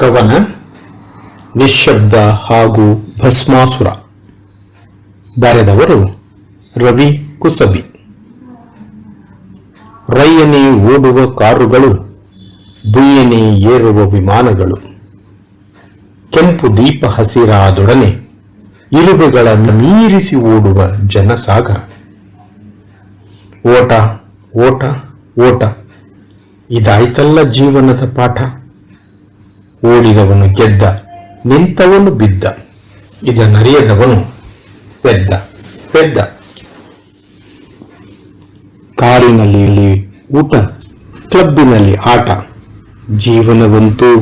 ಕವನ ನಿಶ್ಶಬ್ದ ಹಾಗೂ ಭಸ್ಮಾಸುರ ಬರೆದವರು ರವಿ ಕುಸಬಿ. ರೈಯನೆ ಓಡುವ ಕಾರುಗಳು, ಬುಯ್ಯನೆ ಏರುವ ವಿಮಾನಗಳು. ಕೆಂಪು ದೀಪ ಹಸಿರಾದೊಡನೆ ಇರುವೆಗಳನ್ನು ಮೀರಿಸಿ ಓಡುವ ಜನಸಾಗರ. ಓಟ ಓಟ ಓಟ, ಇದಾಯ್ತಲ್ಲ ಜೀವನದ ಪಾಠ. ಓಡಿದವನು ಗೆದ್ದ, ನಿಂತವನು ಬಿದ್ದ. ಇದನ್ನರಿಯದವನು ಪೆದ್ದ ಪೆದ್ದ. ಕಾರಿನಲ್ಲಿ ಊಟ, ಕ್ಲಬ್ಬಿನಲ್ಲಿ ಆಟ. ಜೀವನವಂತೂ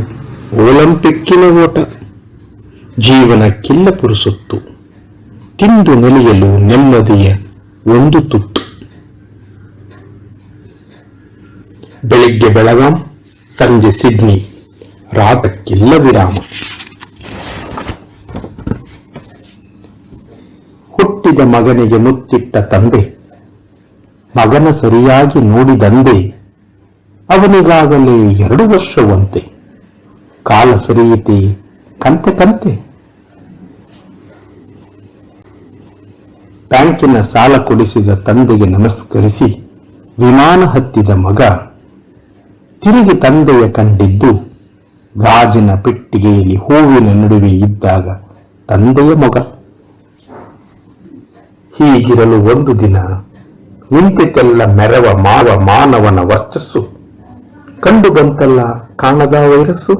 ಒಲಿಂಪಿಕ್ಕಿನ ಓಟ. ಜೀವನಕ್ಕಿಲ್ಲ ಪುರುಸುತ್ತು ತಿಂದು ನೆಲೆಯಲು ನೆಮ್ಮದಿಯ ಒಂದು ತುತ್ತು. ಬೆಳಿಗ್ಗೆ ಬೆಳಗಾಂ, ಸಂಜೆ ಸಿಡ್ನಿ. ರಾತಕ್ಕಿಲ್ಲ ವಿರಾಮ ಹುಟ್ಟಿದ ಮಗನಿಗೆ ಮುತ್ತಿಟ್ಟ ತಂದೆ, ಮಗನ ಸರಿಯಾಗಿ ನೋಡಿದಂದೆ, ಅವನಿಗಾಗಲೇ ಎರಡು ವರ್ಷವಂತೆ. ಕಾಲ ಸರಿಯಿತೆ, ಕಂತೆ ಕಂತೆ. ಬ್ಯಾಂಕಿನ ಸಾಲ ಕೊಡಿಸಿದ ತಂದೆಗೆ ನಮಸ್ಕರಿಸಿ, ವಿಮಾನ ಹತ್ತಿದ ಮಗ, ತಿರುಗಿ ತಂದೆಯ ಕಂಡಿದ್ದು ಗಾಜಿನ ಪೆಟ್ಟಿಗೆಯಲ್ಲಿ ಹೂವಿನ ನಡುವೆ ಇದ್ದಾಗ ತಂದೆಯ ಮಗ. ಹೀಗಿರಲು ಒಂದು ದಿನ ನಿಂತಿತೆಲ್ಲ ಮೆರವ ಮಾವ ಮಾನವನ ವರ್ಚಸ್ಸು. ಕಂಡು ಬಂತಲ್ಲ ಕಾಣದ ವೈರಸ್ಸು.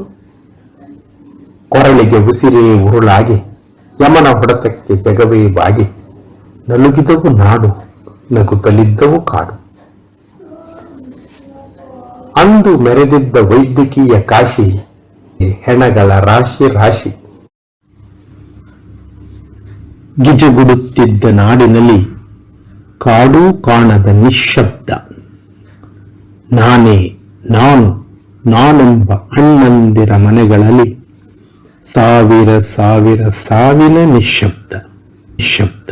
ಕೊರಳಿಗೆ ಉಸಿರೇ ಉರುಳಾಗಿ, ಯಮನ ಹೊಡೆತಕ್ಕೆ ಜಗವೇ ಬಾಗಿ, ನಲುಗಿದವು ನಾಡು, ನಗುತ್ತಲಿದ್ದವು ಕಾಡು. ಅಂದು ಮೆರೆದಿದ್ದ ವೈದ್ಯಕೀಯ ಕಾಶಿ ಹೆಣಗಳ ರಾಶಿ ರಾಶಿ. ಗಿಜುಗುಡುತ್ತಿದ್ದ ನಾಡಿನಲ್ಲಿ ಕಾಡು ಕಾಣದ ನಿಶ್ಶಬ್ದ. ನಾನೇ, ನಾನು, ನಾನೆಂಬ ಅಣ್ಣಂದಿರ ಮನೆಗಳಲ್ಲಿ ಸಾವಿರ ಸಾವಿರ ಸಾವಿನ ನಿಶ್ಶಬ್ದ ನಿಶ್ಶಬ್ದ.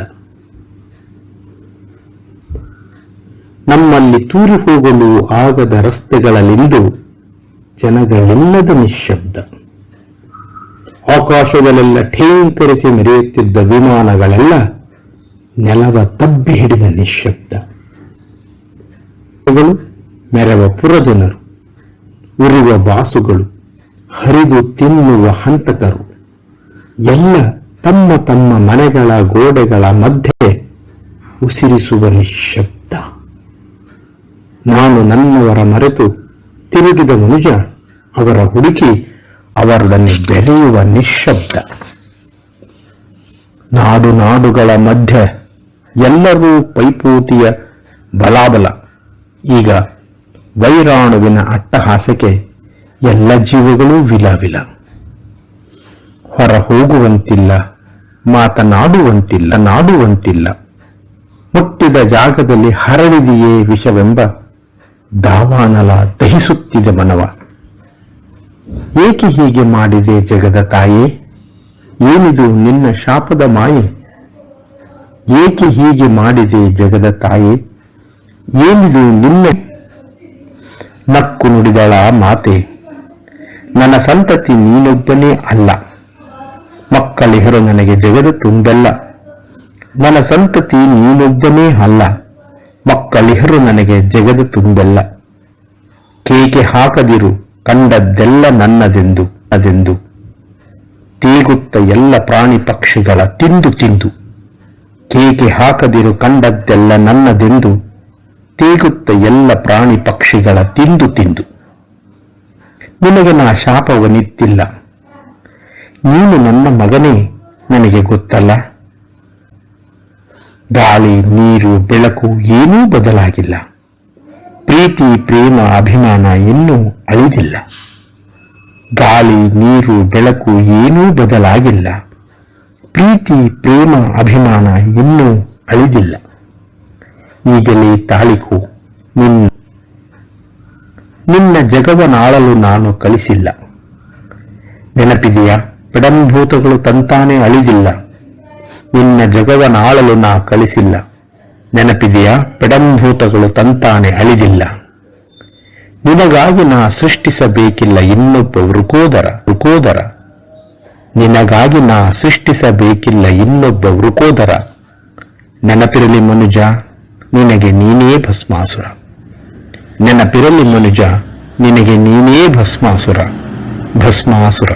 ನಮ್ಮಲ್ಲಿ ತೂರಿ ಹೋಗಲು ಆಗದ ರಸ್ತೆಗಳಲ್ಲಿಂದು ಜನಗಳೆಲ್ಲದ ನಿಶ್ಶಬ್ದ. ಆಕಾಶದಲ್ಲೆಲ್ಲ ಠೇಂಕರಿಸಿ ಮೆರೆಯುತ್ತಿದ್ದ ವಿಮಾನಗಳೆಲ್ಲ ನೆಲವ ತಬ್ಬಿ ಹಿಡಿದ ನಿಶ್ಶಬ್ದ. ಮೆರವ ಪುರಜನರು, ಉರಿವ ಬಾಸುಗಳು, ಹರಿದು ತಿನ್ನುವ ಹಂತಕರು, ಎಲ್ಲ ತಮ್ಮ ತಮ್ಮ ಮನೆಗಳ ಗೋಡೆಗಳ ಮಧ್ಯೆ ಉಸಿರಿಸುವ ನಿಶ್ಶಬ್ದ. ನಾನು ನನ್ನವರ ಮರೆತು ತಿರುಗಿದ ಮನುಜ ಅವರ ಹುಡುಕಿ ಅವರೊಡನೆ ಬೆರೆಯುವ ನಿಶ್ಶಬ್ದ. ನಾಡು ನಾಡುಗಳ ಮಧ್ಯೆ ಎಲ್ಲರೂ ಪೈಪೋಟಿಯ ಬಲಾಬಲ. ಈಗ ವೈರಾಣುವಿನ ಅಟ್ಟಹಾಸಕ್ಕೆ ಎಲ್ಲ ಜೀವಗಳೂ ವಿಲವಿಲ. ಹೊರ ಹೋಗುವಂತಿಲ್ಲ ಮಾತನಾಡುವಂತಿಲ್ಲ, ನಾಡುವಂತಿಲ್ಲ. ಮುಟ್ಟಿದ ಜಾಗದಲ್ಲಿ ಹರಡಿದೆಯೇ ವಿಷವೆಂಬ ದಾವಾನಲ ದಹಿಸುತ್ತಿದೆ ಮನವ. ಏಕೆ ಹೀಗೆ ಮಾಡಿದೆ ಜಗದ ತಾಯೇ? ಏನಿದು ನಿನ್ನ ಶಾಪದ ಮಾಯೆ? ಏಕೆ ಹೀಗೆ ಮಾಡಿದೆ ಜಗದ ತಾಯೇ? ಏನಿದು ನಿನ್ನ ನಕ್ಕು ನುಡಿದಳ ಮಾತೆ? ನನ್ನ ಸಂತತಿ ನೀನೊಬ್ಬನೇ ಅಲ್ಲ. ಮಕ್ಕಳಿಹರು ನನಗೆ ಜಗದ ತುಂಬೆಲ್ಲ. ನನ್ನ ಸಂತತಿ ನೀನೊಬ್ಬನೇ ಅಲ್ಲ. ಮಕ್ಕಳಿಹರು ನನಗೆ ಜಗದ ತುಂಬೆಲ್ಲ. ಕೇಕೆ ಹಾಕದಿರು, ಕಂಡದ್ದೆಲ್ಲ ನನ್ನದೆಂದು, ಅದೆಂದು. ತೇಗುತ್ತ ಎಲ್ಲ ಪ್ರಾಣಿ ಪಕ್ಷಿಗಳ ತಿಂದು ತಿಂದು. ಕೇಕೆ ಹಾಕದಿರು, ಕಂಡದ್ದೆಲ್ಲ ನನ್ನದೆಂದು. ತೇಗುತ್ತ ಎಲ್ಲ ಪ್ರಾಣಿ ಪಕ್ಷಿಗಳ ತಿಂದು ತಿಂದು. ನಿನಗೆ ನಾ ಶಾಪವನಿತ್ತಿಲ್ಲ. ನೀನು ನನ್ನ ಮಗನೇ, ನನಗೆ ಗೊತ್ತಲ್ಲ. ಗಾಳಿ, ನೀರು, ಬೆಳಕು ಏನೂ ಬದಲಾಗಿಲ್ಲ. ಪ್ರೀತಿ, ಪ್ರೇಮ, ಅಭಿಮಾನ ಇನ್ನೂ ಅಳಿದಿಲ್ಲ. ಗಾಳಿ, ನೀರು, ಬೆಳಕು ಏನೂ ಬದಲಾಗಿಲ್ಲ. ಪ್ರೀತಿ, ಪ್ರೇಮ, ಅಭಿಮಾನ ಇನ್ನೂ ಅಳಿದಿಲ್ಲ. ಈಗಲೇ ತಾಳಿಕು ನಿನ್ನ ನಿನ್ನ ಜಗವನಾಳಲು ನಾನು ಕಳಿಸಿಲ್ಲ ನೆನಪಿದೆಯಾ? ಪಡಂಭೂತಗಳು ತಂತಾನೆ ಅಳಿದಿಲ್ಲ. ನಿನ್ನ ಜಗವನಾಳಲು ನಾ ಕಳಿಸಿಲ್ಲ ನೆನಪಿದೆಯಾ? ಪಿಡಂಭೂತಗಳು ತಂತಾನೆ ಅಳಿದಿಲ್ಲ. ನಿನಗಾಗಿ ನಾ ಸೃಷ್ಟಿಸಬೇಕಿಲ್ಲ ಇನ್ನೊಬ್ಬ ವೃಕೋದರ ವೃಕೋದರ. ನಿನಗಾಗಿ ನಾ ಸೃಷ್ಟಿಸಬೇಕಿಲ್ಲ ಇನ್ನೊಬ್ಬ ವೃಕೋದರ. ನೆನಪಿರಲಿ ಮನುಜ, ನಿನಗೆ ನೀನೇ ಭಸ್ಮಾಸುರ. ನೆನಪಿರಲಿ ಮನುಜ, ನಿನಗೆ ನೀನೇ ಭಸ್ಮಾಸುರ. ಭಸ್ಮಾಸುರ.